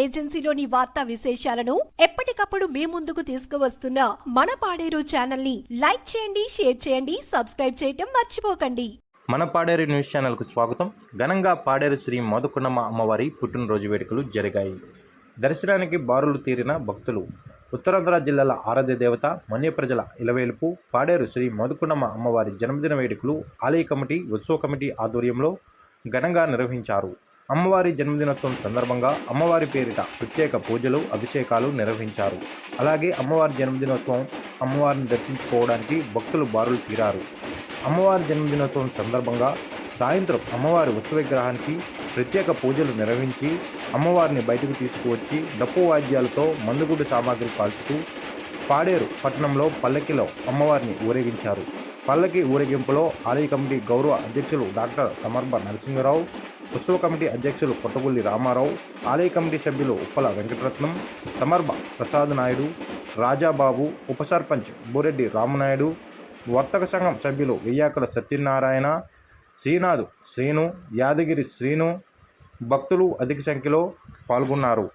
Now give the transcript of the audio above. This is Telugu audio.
ఏజెన్సీలోని వార్తా విశేషాలను ఎప్పటికప్పుడు మీ ముందుకు తీసుకువస్తున్న మన పాడేరు ఛానల్ని లైక్ చేయండి షేర్ చేయండి సబ్స్క్రైబ్ చేయటం మర్చిపోకండి. మన పాడేరు న్యూస్ ఛానల్కు స్వాగతం. ఘనంగా పాడేరు శ్రీ మధుకున్నమ్మ అమ్మవారి పుట్టినరోజు వేడుకలు జరిగాయి. దర్శనానికి బారులు తీరిన భక్తులు ఉత్తరాంధ్ర జిల్లాల ఆరాధ్య దేవత మన్య ప్రజల ఇలవేలుపు పాడేరు శ్రీ మధుకున్నమ్మ అమ్మవారి జన్మదిన వేడుకలు ఆలయ కమిటీ ఉత్సవ కమిటీ ఆధ్వర్యంలో ఘనంగా నిర్వహించారు. అమ్మవారి జన్మదినోత్సవం సందర్భంగా అమ్మవారి పేరిట ప్రత్యేక పూజలు అభిషేకాలు నిర్వహించారు. అలాగే అమ్మవారి జన్మదినోత్సవం అమ్మవారిని దర్శించుకోవడానికి భక్తులు బారులు తీరారు. అమ్మవారి జన్మదినోత్సవం సందర్భంగా సాయంత్రం అమ్మవారి ఉత్సవ విగ్రహానికి ప్రత్యేక పూజలు నిర్వహించి అమ్మవారిని బయటకు తీసుకువచ్చి డప్పు వాద్యాలతో మందుగుడ్డు సామాగ్రి కాల్చుతూ పాడేరు పట్టణంలో పల్లకిలో అమ్మవారిని ఊరేగించారు. పల్లకి ఊరేగింపులో ఆలయ కమిటీ గౌరవ అధ్యక్షులు డాక్టర్ సమర్భ నరసింహరావు ఉత్సవ కమిటీ అధ్యక్షులు కొట్టగుల్లి రామారావు ఆలయ కమిటీ సభ్యులు ఉప్పల వెంకటరత్నం తమర్బ ప్రసాద్ నాయుడు రాజాబాబు ఉప సర్పంచ్ బోరెడ్డి రామనాయుడు వర్తక సంఘం సభ్యులు వెయ్యాకుల సత్యనారాయణ శ్రీనాథ్ శ్రీను యాదగిరి శ్రీను భక్తులు అధిక సంఖ్యలో పాల్గొన్నారు.